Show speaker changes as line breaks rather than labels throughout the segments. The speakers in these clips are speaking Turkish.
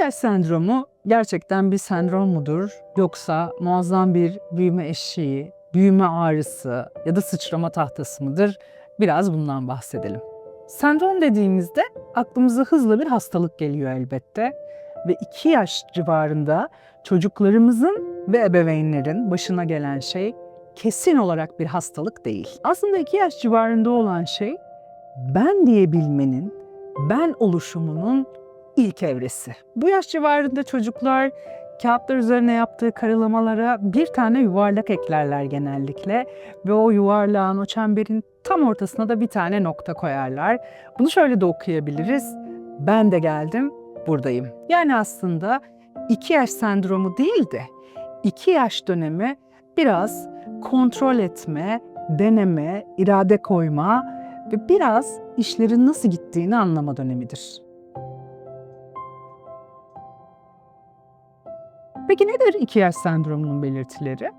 yaş sendromu gerçekten bir sendrom mudur? Yoksa muazzam bir büyüme eşiği, büyüme ağrısı ya da sıçrama tahtası mıdır? Biraz bundan bahsedelim. Sendrom dediğimizde aklımıza hızlı bir hastalık geliyor elbette. Ve 2 yaş civarında çocuklarımızın ve ebeveynlerin başına gelen şey kesin olarak bir hastalık değil. Aslında 2 yaş civarında olan şey ben diyebilmenin, ben oluşumunun ilk evresi. Bu yaş civarında çocuklar kağıtlar üzerine yaptığı karalamalara bir tane yuvarlak eklerler genellikle ve o yuvarlağın, o çemberin tam ortasına da bir tane nokta koyarlar. Bunu şöyle de okuyabiliriz. Ben de geldim, buradayım. Yani aslında 2 yaş sendromu değil de 2 yaş dönemi biraz kontrol etme, deneme, irade koyma ve biraz işlerin nasıl gittiğini anlama dönemidir. Peki nedir 2 yaş sendromunun belirtileri?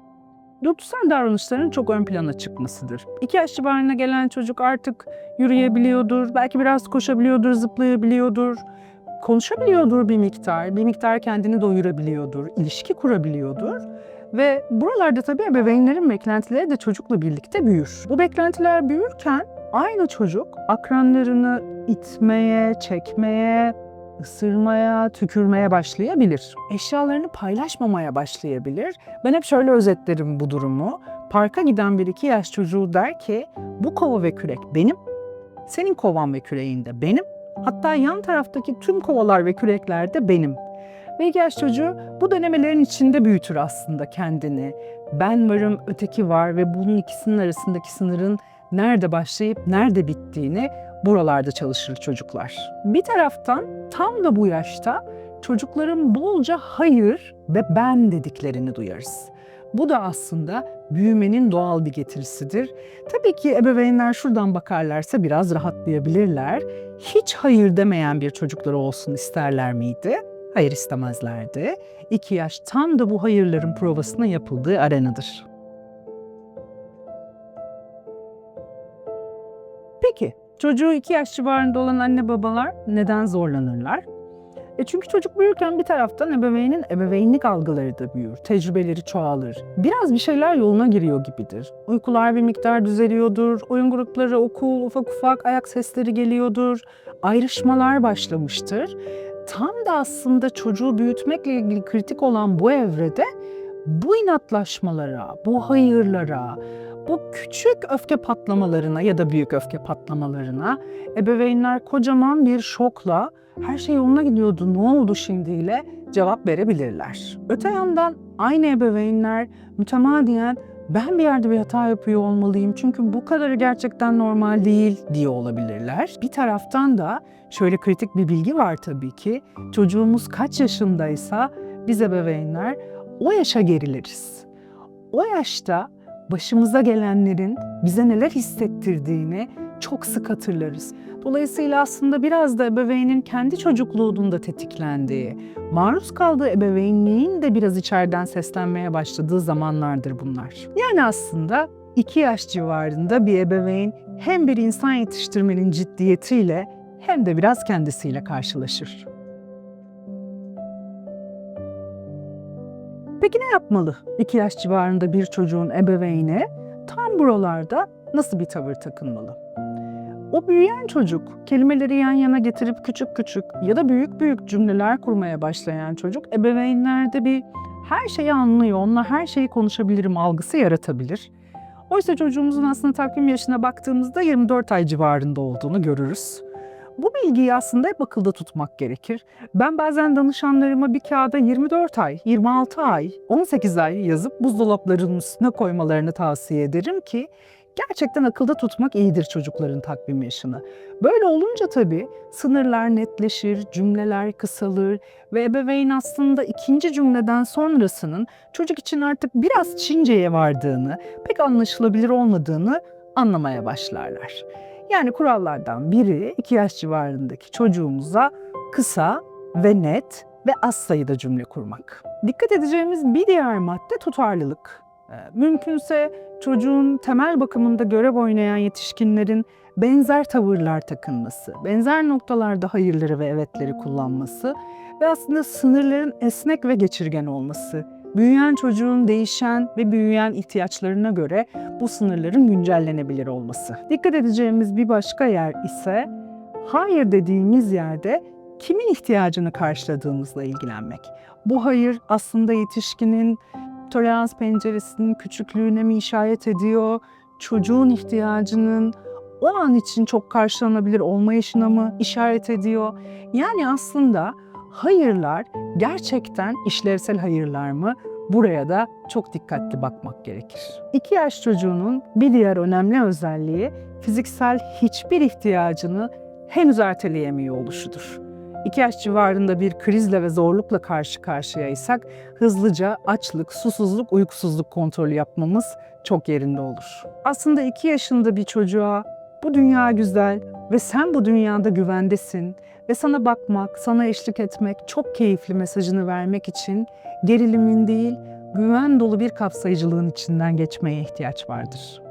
Dürtüsel davranışların çok ön plana çıkmasıdır. 2 yaş civarına gelen çocuk artık yürüyebiliyordur, belki biraz koşabiliyordur, zıplayabiliyordur, konuşabiliyordur bir miktar, bir miktar kendini doyurabiliyordur, ilişki kurabiliyordur. Ve buralarda tabii ebeveynlerin beklentileri de çocukla birlikte büyür. Bu beklentiler büyürken aynı çocuk akranlarını itmeye, çekmeye, ısırmaya, tükürmeye başlayabilir. Eşyalarını paylaşmamaya başlayabilir. Ben hep şöyle özetlerim bu durumu. Parka giden bir iki yaş çocuğu der ki bu kova ve kürek benim, senin kovan ve küreğin de benim. Hatta yan taraftaki tüm kovalar ve kürekler de benim. Ve iki yaş çocuğu bu denemelerin içinde büyütür aslında kendini. Ben varım, öteki var ve bunun ikisinin arasındaki sınırın nerede başlayıp nerede bittiğini buralarda çalışır çocuklar. Bir taraftan tam da bu yaşta çocukların bolca hayır ve ben dediklerini duyarız. Bu da aslında büyümenin doğal bir getirisidir. Tabii ki ebeveynler şuradan bakarlarsa biraz rahatlayabilirler. Hiç hayır demeyen bir çocukları olsun isterler miydi? Hayır istemezlerdi. İki yaş tam da bu hayırların provasına yapıldığı arenadır. Çocuğu iki yaş civarında olan anne babalar neden zorlanırlar? E çünkü çocuk büyürken bir taraftan ebeveynin ebeveynlik algıları da büyür, tecrübeleri çoğalır. Biraz bir şeyler yoluna giriyor gibidir. Uykular bir miktar düzeliyordur, oyun grupları, okul, ufak ufak ayak sesleri geliyordur, ayrışmalar başlamıştır. Tam da aslında çocuğu büyütmekle ilgili kritik olan bu evrede bu inatlaşmalara, bu hayırlara, bu küçük öfke patlamalarına ya da büyük öfke patlamalarına ebeveynler kocaman bir şokla her şey yoluna gidiyordu ne oldu şimdiyle cevap verebilirler. Öte yandan aynı ebeveynler mütemadiyen ben bir yerde bir hata yapıyor olmalıyım çünkü bu kadarı gerçekten normal değil diye olabilirler. Bir taraftan da şöyle kritik bir bilgi var tabii ki. Çocuğumuz kaç yaşındaysa biz ebeveynler o yaşa gerileriz. O yaşta başımıza gelenlerin bize neler hissettirdiğini çok sık hatırlarız. Dolayısıyla aslında biraz da ebeveynin kendi çocukluğunun da tetiklendiği, maruz kaldığı ebeveynliğin de biraz içeriden seslenmeye başladığı zamanlardır bunlar. Yani aslında 2 yaş civarında bir ebeveyn hem bir insan yetiştirmenin ciddiyetiyle hem de biraz kendisiyle karşılaşır. Peki ne yapmalı 2 yaş civarında bir çocuğun ebeveyni tam buralarda nasıl bir tavır takınmalı? O büyüyen çocuk kelimeleri yan yana getirip küçük küçük ya da büyük büyük cümleler kurmaya başlayan çocuk ebeveynlerde bir her şeyi anlıyor, onunla her şeyi konuşabilirim algısı yaratabilir. Oysa çocuğumuzun aslında takvim yaşına baktığımızda 24 ay civarında olduğunu görürüz. Bu bilgiyi aslında hep akılda tutmak gerekir. Ben bazen danışanlarıma bir kağıda 24 ay, 26 ay, 18 ay yazıp buzdolaplarının üstüne koymalarını tavsiye ederim ki gerçekten akılda tutmak iyidir çocukların takvim yaşını. Böyle olunca tabii sınırlar netleşir, cümleler kısalır ve ebeveyn aslında ikinci cümleden sonrasının çocuk için artık biraz Çince'ye vardığını, pek anlaşılabilir olmadığını anlamaya başlarlar. Yani kurallardan biri 2 yaş civarındaki çocuğumuza kısa ve net ve az sayıda cümle kurmak. Dikkat edeceğimiz bir diğer madde tutarlılık. Ee, Mümkünse çocuğun temel bakımında görev oynayan yetişkinlerin benzer tavırlar takınması, benzer noktalarda hayırları ve evetleri kullanması ve aslında sınırların esnek ve geçirgen olması. Büyüyen çocuğun değişen ve büyüyen ihtiyaçlarına göre bu sınırların güncellenebilir olması. Dikkat edeceğimiz bir başka yer ise hayır dediğimiz yerde kimin ihtiyacını karşıladığımızla ilgilenmek. Bu hayır aslında yetişkinin tolerans penceresinin küçüklüğüne mi işaret ediyor, çocuğun ihtiyacının o an için çok karşılanabilir olmayışına mı işaret ediyor? Yani aslında hayırlar gerçekten işlevsel hayırlar mı? Buraya da çok dikkatli bakmak gerekir. 2 yaş çocuğunun bir diğer önemli özelliği fiziksel hiçbir ihtiyacını henüz erteleyemiyor oluşudur. 2 yaş civarında bir krizle ve zorlukla karşı karşıyaysak hızlıca açlık, susuzluk, uykusuzluk kontrolü yapmamız çok yerinde olur. Aslında 2 yaşında bir çocuğa bu dünya güzel ve sen bu dünyada güvendesin ve sana bakmak, sana eşlik etmek çok keyifli mesajını vermek için gerilimin değil, güven dolu bir kapsayıcılığın içinden geçmeye ihtiyaç vardır.